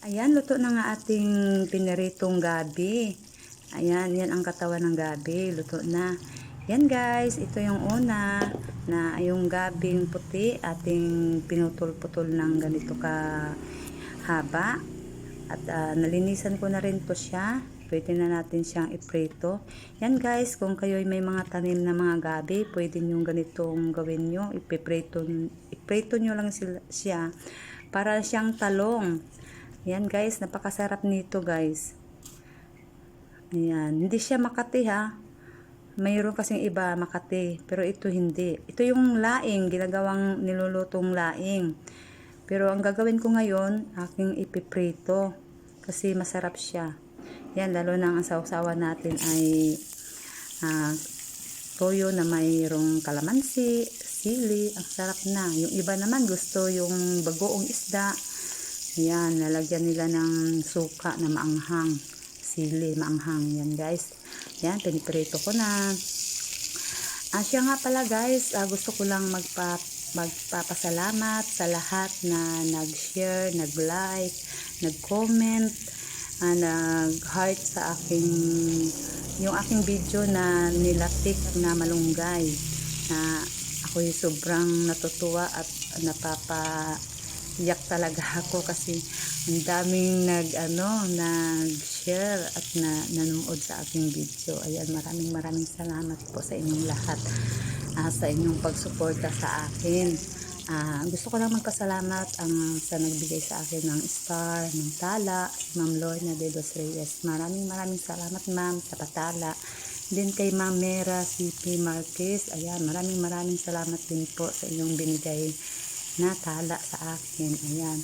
Ayan, luto na nga ating piniritong gabi. Ayan, yan ang katawan ng gabi. Luto na. Yan guys, ito yung una na yung gabing puti ating pinutol-putol ng ganito ka haba. At ah, nalinisan ko na rin po siya. Pwede na natin siyang iprito. Yan guys, kung kayo may mga tanim na mga gabi, pwede nyo ganitong gawin nyo. Ipiprito, iprito nyo lang sila, siya para siyang talong. Yan guys, napakasarap nito guys. Ayan, hindi siya makati ha. Mayroon kasing iba makati, pero ito hindi. Ito yung laing, ginagawang nilulutong laing. Pero ang gagawin ko ngayon, aking ipiprito. Kasi masarap siya. Yan, lalo na ang sausawa natin ay ah, toyo na mayroong kalamansi, sili, ang sarap na. Yung iba naman gusto yung bagoong isda. Yan, lalagyan nila ng suka na maanghang. Sili, maanghang. Yan guys. Yan, piniprito ko na. Ah, siya nga pala guys, ah, gusto ko lang magpa, magpapasalamat sa lahat na nag-share, nag-like, nag-comment, ah, nag-heart sa aking yung aking video na nilatik na malunggay na ako'y sobrang natutuwa at napapa iyak talaga ako kasi ang daming nag ano nag-share at na nanood sa aking video. Ayan, maraming maraming salamat po sa inyong lahat ah, sa inyong pagsuporta sa akin. Ah, gusto ko lang magpasalamat ang sa nagbigay sa akin ng star, ng tala, si Ma'am Lorna de Dos Reyes. Maraming maraming salamat ma'am sa patala. Din kay Ma'am Mera CP Marquez. Ayan, maraming maraming salamat din po sa inyong binigay na tala sa akin. Ayan.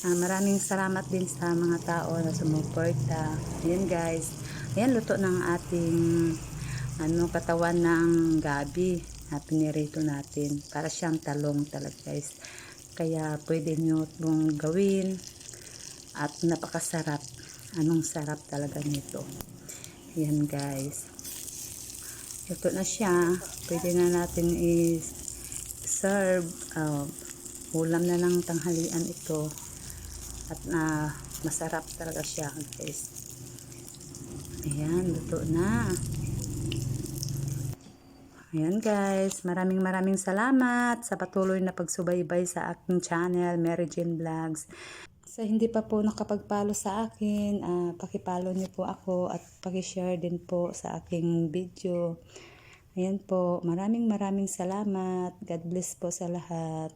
Ah, maraming salamat din sa mga tao na sumuporta. Ayan guys. Ayan, luto ng ating ano, katawan ng gabi na pinirito natin. Para siyang talong talaga guys. Kaya pwede nyo itong gawin at napakasarap. Anong sarap talaga nito. Ayan guys. Luto na siya. Pwede na natin i-serve. Uh, ulam na ng tanghalian ito. At na masarap talaga siya guys ayan luto na. Ayan guys. Maraming maraming salamat sa patuloy na pagsubaybay sa aking channel Mary Jane Vlogs. Sa hindi pa po nakapagpalo sa akin uh, pakipalo niyo po ako at pakishare din po sa aking video. Ayan po. Maraming maraming salamat. God bless po sa lahat